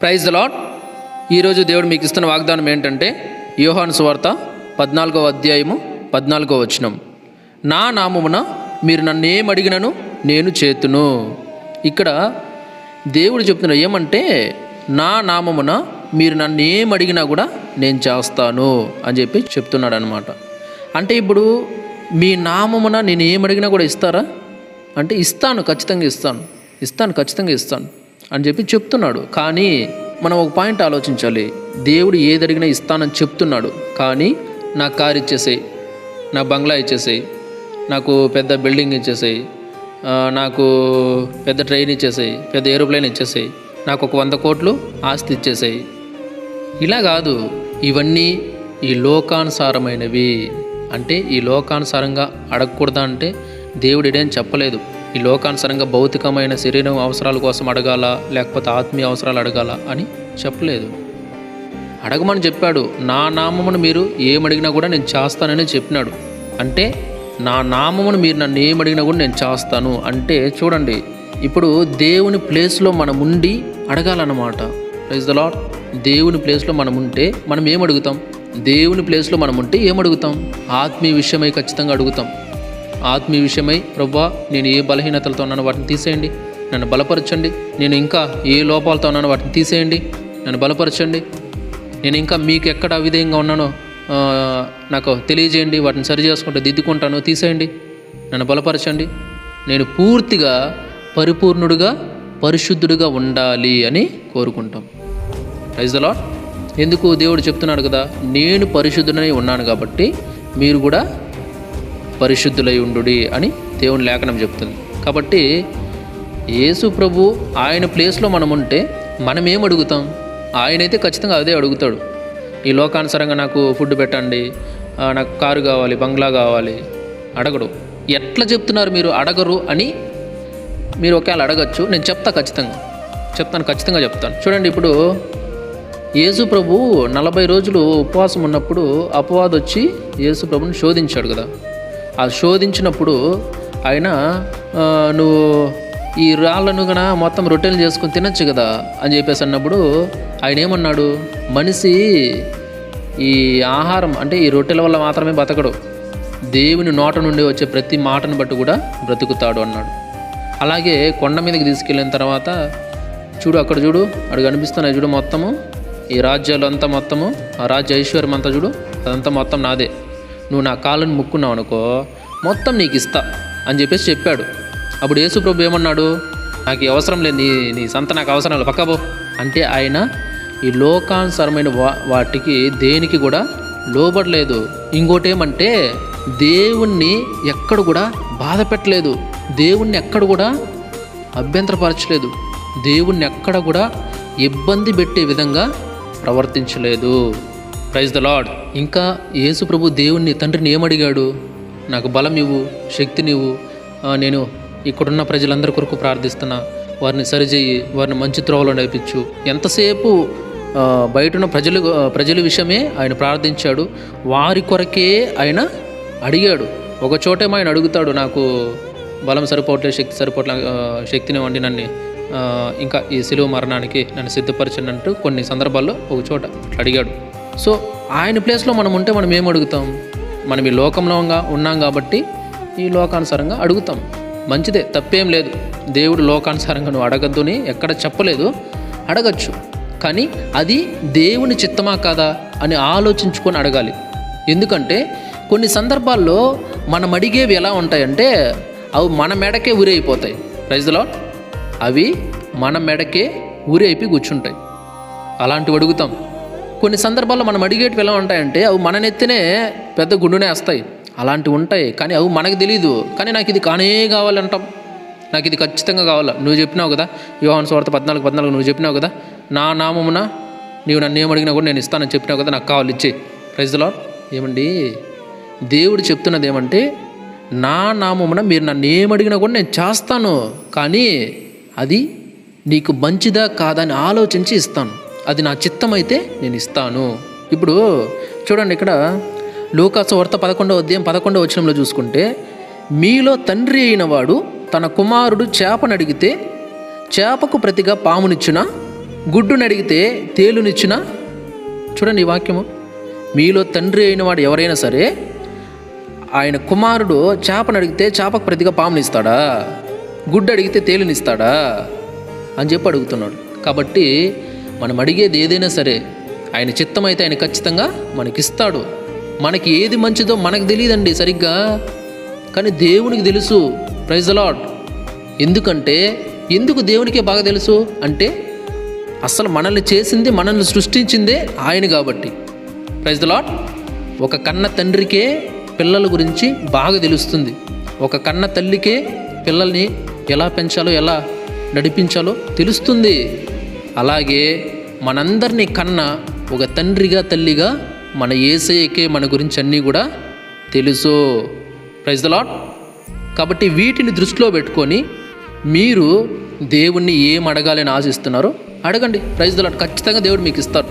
Praise the lord ఈరోజు దేవుడు మీకు ఇస్తున్న వాగ్దానం ఏంటంటే యోహాను సువార్త పద్నాలుగో అధ్యాయము పద్నాలుగో వచనం. నా నామమున మీరు నన్ను ఏం అడిగినను నేను చేతును. ఇక్కడ దేవుడు చెప్తున్న ఏమంటే నా నామమున మీరు నన్ను ఏం అడిగినా కూడా నేను చేస్తాను అని చెప్పి చెప్తున్నాడు అనమాట అంటే ఇప్పుడు మీ నామమున నేను ఏం అడిగినా కూడా ఇస్తారా? అంటే ఇస్తాను ఖచ్చితంగా ఇస్తాను. ఇస్తాను ఖచ్చితంగా ఇస్తాను. అని చెప్పి చెప్తున్నాడు. కానీ మనం ఒక పాయింట్ ఆలోచించాలి. దేవుడు ఏది అడిగినా ఇస్తానని చెప్తున్నాడు. కానీ నా కారు ఇచ్చేసేయి నా బంగ్లా ఇచ్చేసేయి నాకు పెద్ద బిల్డింగ్ ఇచ్చేసేయి నాకు పెద్ద ట్రైన్ ఇచ్చేసేయి పెద్ద ఏరోప్లేన్ ఇచ్చేసేయి నాకు ఒక వంద కోట్లు ఆస్తి ఇచ్చేసేయి. ఇలా కాదు. ఇవన్నీ ఈ లోకానుసారమైనవి. అంటే ఈ లోకానుసారంగా అడగకూడదా అంటే దేవుడు ఇడేం చెప్పలేదు. ఈ లోకానుసరంగా భౌతికమైన శరీరం అవసరాల కోసం అడగాల లేకపోతే ఆత్మీయ అవసరాలు అడగాల అని చెప్పలేదు. అడగమని చెప్పాడు నా నామమును మీరు ఏమడిగినా కూడా నేను చేస్తానని చెప్పినాడు. అంటే నా నామమును మీరు నన్ను ఏమడిగినా కూడా నేను చేస్తాను. అంటే చూడండి ఇప్పుడు దేవుని ప్లేస్లో మనం ఉండి అడగాలన్నమాట. ప్రైజ్ ద లాడ్ దేవుని ప్లేస్లో మనం ఉంటే మనం ఏం అడుగుతాం దేవుని ప్లేస్లో మనం ఉంటే ఏం అడుగుతాం ఆత్మీయ విషయమై ఖచ్చితంగా అడుగుతాం. ఆత్మీయ విషయమై ప్రభా నేను ఏ బలహీనతలతో ఉన్నానో వాటిని తీసేయండి. నన్ను బలపరచండి. నేను ఇంకా ఏ లోపాలతో ఉన్నానో వాటిని తీసేయండి. నన్ను బలపరచండి. నేను ఇంకా మీకు ఎక్కడ అవిధేయంగా ఉన్నానో నాకు తెలియజేయండి. వాటిని సరి చేసుకుంటే దిద్దుకుంటాను తీసేయండి. నన్ను బలపరచండి. నేను పూర్తిగా పరిపూర్ణుడుగా పరిశుద్ధుడుగా ఉండాలి అని కోరుకుంటాం. ప్రైజ్ ద లాట్ ఎందుకు దేవుడు చెప్తున్నాడు కదా నేను పరిశుద్ధుడని ఉన్నాను కాబట్టి మీరు కూడా పరిశుద్ధులై ఉండుడి అని దేవుని లేఖనం చెప్తుంది. కాబట్టి యేసు ప్రభు ఆయన ప్లేస్లో మనం ఉంటే మనం ఏం అడుగుతాం? ఆయనైతే ఖచ్చితంగా అదే అడుగుతాడు. ఈ లోకానుసారంగా నాకు ఫుడ్ పెట్టండి నాకు కారు కావాలి బంగ్లా కావాలి అడగడు. ఎట్లా చెప్తున్నారు మీరు అడగరు అని మీరు ఒకవేళ అడగచ్చు నేను చెప్తా ఖచ్చితంగా. చెప్తాను ఖచ్చితంగా చెప్తాను. చూడండి ఇప్పుడు యేసు ప్రభు నలభై రోజులు ఉపవాసం ఉన్నప్పుడు అపవాదొచ్చి యేసు ప్రభుని శోధించాడు కదా. అది శోధించినప్పుడు ఆయన నువ్వు ఈ రాళ్ళను గన మొత్తం రొట్టెలు చేసుకొని తినచ్చు కదా అని చెప్పేసి అన్నప్పుడు ఆయన ఏమన్నాడు? మనిషి ఈ ఆహారం అంటే ఈ రొట్టెల వల్ల మాత్రమే బతకడు. దేవుని నోట నుండి వచ్చే ప్రతి మాటను బట్టి కూడా బ్రతుకుతాడు అన్నాడు. అలాగే కొండ మీదకి తీసుకెళ్ళిన తర్వాత చూడు అక్కడ చూడు అక్కడ కనిపిస్తున్నాయి చూడు మొత్తము. ఈ రాజ్యాలు అంతా మొత్తము ఆ రాజ్య ఐశ్వర్యం అంతా చూడు అదంతా మొత్తం నాదే. నువ్వు నా కాళ్ళని ముక్కున్నావు అనుకో మొత్తం నీకు ఇస్తా అని చెప్పేసి చెప్పాడు. అప్పుడు యేసుప్రభు ఏమన్నాడు? నాకు అవసరం లేదు నీ నీ సంత నాకు అవసరం లేదు పక్కబో అంటే ఆయన ఈ లోకానుసారమైన వా వాటికి దేనికి కూడా లోబడలేదు. ఇంకోటి ఏమంటే దేవుణ్ణి ఎక్కడ కూడా బాధ పెట్టలేదు. దేవుణ్ణి ఎక్కడ కూడా అభ్యంతరపరచలేదు. దేవుణ్ణి ఎక్కడ కూడా ఇబ్బంది పెట్టే విధంగా ప్రవర్తించలేదు. ప్రైజ్ ద లాడ్ ఇంకా యేసు ప్రభు దేవుణ్ణి తండ్రిని ఏమడిగాడు? నాకు బలం ఇవ్వు శక్తినివ్వు నేను ఇక్కడున్న ప్రజలందరి కొరకు ప్రార్థిస్తున్నా. వారిని సరిచేయి వారిని మంచి త్రోవలో నడిపించు. ఎంతసేపు ఆ, ప్రజలు ప్రజల విషయమే ఆయన ప్రార్థించాడు. వారి కొరకే ఆయన అడిగాడు. ఒక చోటేమో ఆయన అడుగుతాడు నాకు బలం సరిపోవట్లేదు శక్తి సరిపోవట్లే శక్తినివ్వండి శక్తిని వండి నన్ను. ఇంకా ఈ సిలువ మరణానికి నన్ను సిద్ధపరిచినట్టు కొన్ని సందర్భాల్లో ఒక చోట అట్లా అడిగాడు. సో ఆయన ప్లేస్లో మనం ఉంటే మనం ఏం అడుగుతాం? మనం ఈ లోకంలో ఉన్నాం కాబట్టి ఈ లోకానుసారంగా అడుగుతాం. మంచిదే తప్పేం లేదు. దేవుడు లోకానుసారంగా నువ్వు అడగద్దు అని ఎక్కడ చెప్పలేదు. అడగచ్చు. కానీ అది దేవుని చిత్తమా కాదా అని ఆలోచించుకొని అడగాలి. ఎందుకంటే కొన్ని సందర్భాల్లో మనం అడిగేవి ఎలా ఉంటాయంటే అవి మన మెడకే ఊరైపోతాయి ప్రైజ్లో అవి మన మెడకే ఊరి అయిపోయి కూర్చుంటాయి. అలాంటివి అడుగుతాం. కొన్ని సందర్భాల్లో మనం అడిగేటివి ఎలా ఉంటాయంటే అవి మన నెత్తినే పెద్ద గుండునే వస్తాయి. అలాంటివి ఉంటాయి. కానీ అవి మనకు తెలియదు కానీ నాకు ఇది కానే కావాలంటాం నాకు ఇది ఖచ్చితంగా కావాలా? నువ్వు చెప్పినావు కదా? యోహాను స్వార్థ పద్నాలుగు పద్నాలుగు నువ్వు చెప్పినావు కదా? నా నామమున నీవు నన్ను ఏమడిగినా కూడా నేను ఇస్తానని చెప్పినావు కదా? నాకు కావాలి ఇచ్చే ప్రజలో ఏమండి? దేవుడు చెప్తున్నది ఏమంటే నా నామమున మీరు నన్ను ఏమడిగినా కూడా నేను చేస్తాను. కానీ అది నీకు మంచిదా కాదని ఆలోచించి ఇస్తాను. అది నా చిత్తం అయితే నేను ఇస్తాను. ఇప్పుడు చూడండి ఇక్కడ లూకాసు వార్త పదకొండవ అధ్యాయం పదకొండవ వచనంలో చూసుకుంటే మీలో తండ్రి అయిన వాడు తన కుమారుడు చేపను అడిగితే చేపకు ప్రతిగా పామునిచ్చిన? గుడ్డుని అడిగితే తేలునిచ్చిన? చూడండి ఈ వాక్యము. మీలో తండ్రి అయిన వాడు ఎవరైనా సరే ఆయన కుమారుడు చేపను అడిగితే చేపకు ప్రతిగా పామునిస్తాడా? గుడ్డు అడిగితే తేలినిస్తాడా? అని చెప్పి అడుగుతున్నాడు. కాబట్టి మనం అడిగేది ఏదైనా సరే ఆయన చిత్తమైతే ఆయన ఖచ్చితంగా మనకిస్తాడు. మనకి ఏది మంచిదో మనకు తెలియదండి సరిగ్గా. కానీ దేవునికి తెలుసు ప్రైజ్ లాడ్ ఎందుకంటే ఎందుకు దేవునికే బాగా తెలుసు? అంటే అసలు మనల్ని చేసింది మనల్ని సృష్టించిందే ఆయన కాబట్టి. ప్రైజ్ ద లాట్ ఒక కన్న తండ్రికే పిల్లల గురించి బాగా తెలుస్తుంది. ఒక కన్న తల్లికే పిల్లల్ని ఎలా పెంచాలో ఎలా నడిపించాలో తెలుస్తుంది. అలాగే మనందరినీ కన్న ఒక తండ్రిగా తల్లిగా మన ఏసయ్యకే మన గురించి అన్నీ కూడా తెలుసు. ప్రైజ్ ద లాట్ కాబట్టి వీటిని దృష్టిలో పెట్టుకొని మీరు దేవుణ్ణి ఏం అడగాలని ఆశిస్తున్నారో అడగండి. ప్రైజ్ లాట్ ఖచ్చితంగా దేవుడు మీకు ఇస్తారు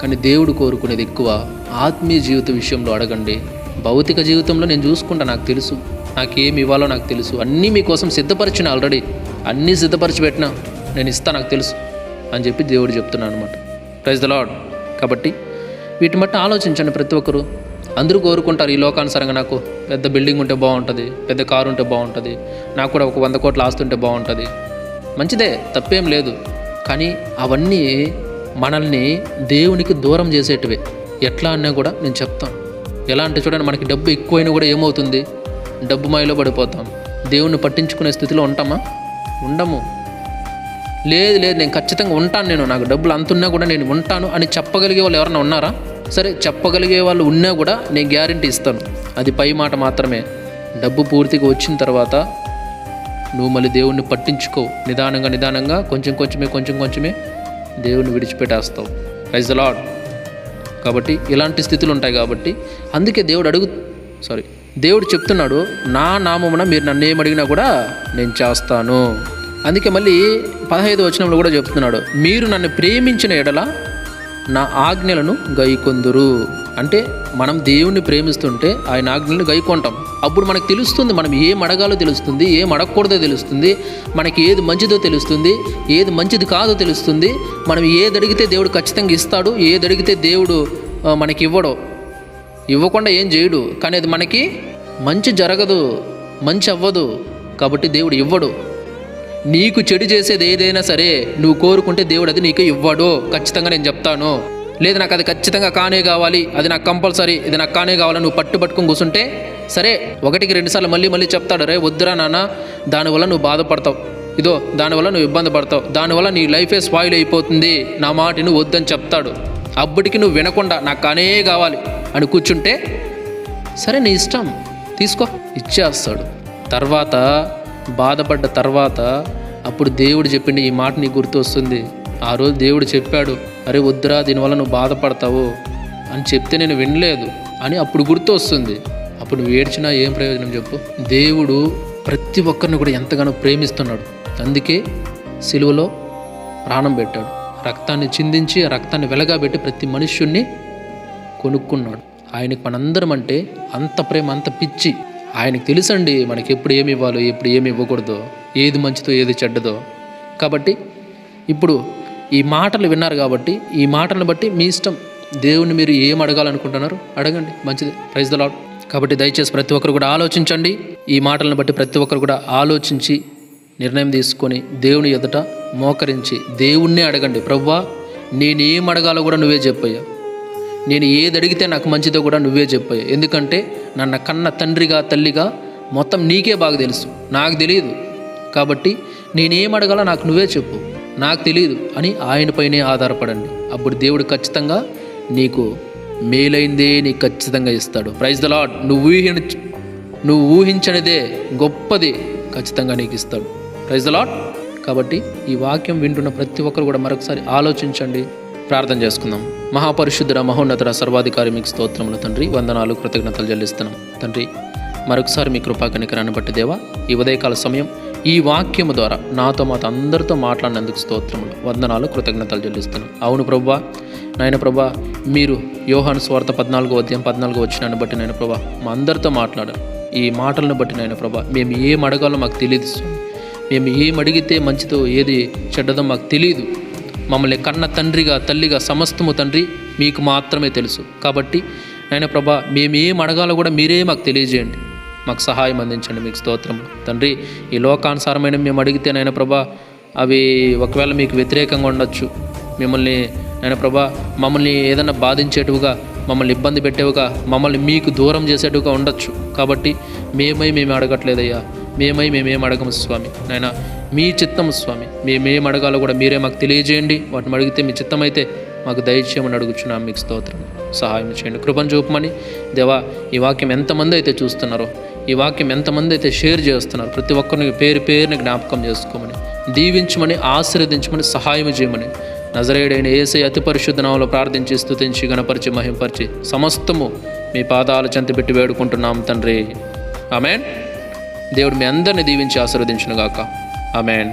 కానీ దేవుడు కోరుకునేది ఎక్కువ ఆత్మీయ జీవిత విషయంలో అడగండి. భౌతిక జీవితంలో నేను చూసుకుంటా నాకు తెలుసు. నాకేమి ఇవ్వాలో నాకు తెలుసు. అన్నీ మీకోసం సిద్ధపరిచిన ఆల్రెడీ. అన్నీ సిద్ధపరిచి పెట్టినా నేను ఇస్తా నాకు తెలుసు. అని చెప్పి దేవుడు చెప్తున్నాను అనమాట ప్రైజ్ ద లాడ్ కాబట్టి వీటిని బట్టి ఆలోచించండి ప్రతి ఒక్కరు. అందరూ కోరుకుంటారు ఈ లోకానుసారంగా నాకు పెద్ద బిల్డింగ్ ఉంటే బాగుంటుంది పెద్ద కారు ఉంటే బాగుంటుంది నాకు కూడా ఒక వంద కోట్ల ఆస్తి ఉంటే బాగుంటుంది. మంచిదే తప్పేం లేదు. కానీ అవన్నీ మనల్ని దేవునికి దూరం చేసేటివే. ఎట్లా అన్నా కూడా నేను చెప్తాను. ఎలా అంటే చూడండి మనకి డబ్బు ఎక్కువైనా కూడా ఏమవుతుంది? డబ్బు మాయలో పడిపోతాం. దేవుణ్ణి పట్టించుకునే స్థితిలో ఉంటామా? ఉండము. లేదు లేదు నేను ఖచ్చితంగా ఉంటాను నేను. నాకు డబ్బులు అంతున్నా కూడా నేను ఉంటాను అని చెప్పగలిగే వాళ్ళు ఎవరైనా ఉన్నారా? సరే చెప్పగలిగే వాళ్ళు ఉన్నా కూడా నేను గ్యారంటీ ఇస్తాను. అది పై మాట మాత్రమే. డబ్బు పూర్తిగా వచ్చిన తర్వాత నువ్వు మళ్ళీ దేవుణ్ణి పట్టించుకో. నిదానంగా నిదానంగా కొంచెం కొంచెమే కొంచెం కొంచెమే దేవుణ్ణి విడిచిపెట్టేస్తావు. రైజ్ ద లాడ్ కాబట్టి ఇలాంటి స్థితులు ఉంటాయి కాబట్టి అందుకే దేవుడు అడుగు సారీ దేవుడు చెప్తున్నాడు నా నామమున మీరు నన్ను ఏం అడిగినా కూడా నేను చేస్తాను. అందుకే మళ్ళీ పదహైదు వచనంలో కూడా చెప్తున్నాడు మీరు నన్ను ప్రేమించిన ఎడల నా ఆజ్ఞలను గైకొందురు. అంటే మనం దేవుణ్ణి ప్రేమిస్తుంటే ఆయన ఆజ్ఞలను గైకొంటాం. అప్పుడు మనకు తెలుస్తుంది మనం ఏం అడగాలో తెలుస్తుంది ఏం అడగకూడదో తెలుస్తుంది మనకి ఏది మంచిదో తెలుస్తుంది ఏది మంచిది కాదో తెలుస్తుంది. మనం ఏది అడిగితే దేవుడు ఖచ్చితంగా ఇస్తాడు ఏది అడిగితే దేవుడు మనకి ఇవ్వడు. ఇవ్వకుండా ఏం చేయడు. కానీ అది మనకి మంచి జరగదు మంచి అవ్వదు. కాబట్టి దేవుడు ఇవ్వడు. నీకు చెడు చేసేది ఏదైనా సరే నువ్వు కోరుకుంటే దేవుడు అది నీకు ఇవ్వడు. ఖచ్చితంగా నేను చెప్తాను. లేదు నాకు అది ఖచ్చితంగా కానే కావాలి అది నాకు కంపల్సరీ ఇది నాకు కానే కావాలి నువ్వు పట్టు పట్టుకుని కూర్చుంటే సరే ఒకటికి రెండుసార్లు మళ్ళీ మళ్ళీ చెప్తాడు రే వద్దురా నాన్న దానివల్ల నువ్వు బాధపడతావు. ఇదో దానివల్ల నువ్వు ఇబ్బంది పడతావు. దానివల్ల నీ లైఫే స్పాయిల్ అయిపోతుంది. నా మాట నువ్వు వద్దని చెప్తాడు. అప్పటికి నువ్వు వినకుండా నాకు కానే కావాలి అని కూర్చుంటే సరే నీ ఇష్టం తీసుకో ఇచ్చేస్తాడు. తర్వాత బాధపడ్డ తర్వాత అప్పుడు దేవుడు చెప్పింది ఈ మాట నీకు గుర్తు వస్తుంది ఆ రోజు దేవుడు చెప్పాడు అరే వద్దురా దీనివల్ల నువ్వు బాధపడతావు. అని చెప్తే నేను వినలేదు. అని అప్పుడు గుర్తు వస్తుంది అప్పుడు నువ్వు ఏడ్చినా ఏం ప్రయోజనం చెప్పు? దేవుడు ప్రతి ఒక్కరిని కూడా ఎంతగానో ప్రేమిస్తున్నాడు. అందుకే సిలువలో ప్రాణం పెట్టాడు. రక్తాన్ని చిందించి ఆ రక్తాన్ని వెలగాబెట్టి ప్రతి మనుష్యుణ్ణి కొనుక్కున్నాడు. ఆయనకి మనందరం అంటే అంత ప్రేమ అంత పిచ్చి. ఆయనకు తెలుసండి మనకి ఎప్పుడు ఏమి ఇవ్వాలో ఎప్పుడు ఏమి ఇవ్వకూడదో ఏది మంచిదో ఏది చెడ్డదో. కాబట్టి ఇప్పుడు ఈ మాటలు విన్నారు కాబట్టి ఈ మాటలను బట్టి మీ ఇష్టం. దేవుణ్ణి మీరు ఏం అడగాలనుకుంటున్నారు? అడగండి మంచిది. ప్రైజ్ ద లాడ్ కాబట్టి దయచేసి ప్రతి ఒక్కరు కూడా ఆలోచించండి. ఈ మాటలను బట్టి ప్రతి ఒక్కరు కూడా ఆలోచించి నిర్ణయం తీసుకొని దేవుని ఎదుట మోకరించి దేవుణ్ణే అడగండి. ప్రవ్వా నేనేం అడగాలో కూడా నువ్వే చెప్పయ్యా. నేను ఏది అడిగితే నాకు మంచిదో కూడా నువ్వే చెప్పావు ఎందుకంటే నన్ను కన్న తండ్రిగా తల్లిగా మొత్తం నీకే బాగా తెలుసు. నాకు తెలియదు కాబట్టి నేనేం అడగాలో నాకు నువ్వే చెప్పు. నాకు తెలియదు అని ఆయనపైనే ఆధారపడండి. అప్పుడు దేవుడు ఖచ్చితంగా నీకు మేలైందే నీకు ఖచ్చితంగా ఇస్తాడు. ప్రైజ్ ద లాడ్ నువ్వు ఊహించ నువ్వు ఊహించనిదే గొప్పది ఖచ్చితంగా నీకు ఇస్తాడు. ప్రైజ్ ద లాడ్ కాబట్టి ఈ వాక్యం వింటున్న ప్రతి ఒక్కరు కూడా మరొకసారి ఆలోచించండి. ప్రార్థన చేసుకుందాం. మహాపరిశుద్ధుడ మహోన్నతుడ సర్వాధికారి మీకు స్తోత్రములు తండ్రి. వందనాలు కృతజ్ఞతలు చెల్లిస్తున్నాం. తండ్రి మరొకసారి మీ కృపాకనికరాన్ని బట్టి దేవా ఈ ఉదయకాల సమయం ఈ వాక్యము ద్వారా నాతో మాతో అందరితో మాట్లాడినందుకు స్తోత్రములు వందనాలు కృతజ్ఞతలు చెల్లిస్తున్నాను అవును ప్రభా నాయన ప్రభా మీరు యోహాను స్వార్థ పద్నాలుగో అధ్యాయం పద్నాలుగో వచ్చినాన్ని బట్టి నాయన ప్రభా మా అందరితో మాట్లాడారు. ఈ మాటలను బట్టి నాయన ప్రభా మేము ఏం అడగాలో మాకు తెలియదు మేము ఏం అడిగితే మంచిదో ఏది చెడ్డదో మాకు తెలియదు మమ్మల్ని కన్న తండ్రిగా తల్లిగా సమస్తము తండ్రి మీకు మాత్రమే తెలుసు. కాబట్టి ఆయన ప్రభా మేమేం అడగాలో కూడా మీరే మాకు తెలియజేయండి. మాకు సహాయం అందించండి మీకు స్తోత్రం తండ్రి ఈ లోకానుసారమైన మేము అడిగితే నాయన ప్రభా అవి ఒకవేళ మీకు వ్యతిరేకంగా ఉండొచ్చు. మిమ్మల్ని నాయన ప్రభా మమ్మల్ని ఏదైనా బాధించేటుగా మమ్మల్ని ఇబ్బంది పెట్టేవిగా మమ్మల్ని మీకు దూరం చేసేటుగా ఉండొచ్చు. కాబట్టి మేమై మేము అడగట్లేదయ్యా. మేమై మేమేం అడగము స్వామి. నాయన మీ చిత్తము స్వామి. మేమేం అడగాలో కూడా మీరే మాకు తెలియజేయండి. వాటిని అడిగితే మీ చిత్తం అయితే మాకు దయచేయమని అడుగుచున్నాం మీకు స్తోత్రం. సహాయం చేయండి. కృపను చూపమని. దేవా ఈ వాక్యం ఎంతమంది అయితే చూస్తున్నారో ఈ వాక్యం ఎంతమంది అయితే షేర్ చేస్తున్నారు ప్రతి ఒక్కరిని పేరు పేరుని జ్ఞాపకం చేసుకోమని. దీవించమని ఆశీర్వదించమని సహాయం చేయమని. నజరేయుడైన ఏసై అతి పరిశుద్ధ నామంలో ప్రార్థించి స్థుతించి గణపరిచి మహింపరిచి సమస్తము మీ పాదాల చెంతపెట్టి వేడుకుంటున్నాం తండ్రి. ఆమెన్. దేవుడు మీ అందరిని దీవించి ఆశీర్వదించునుగాక. ఆమెన్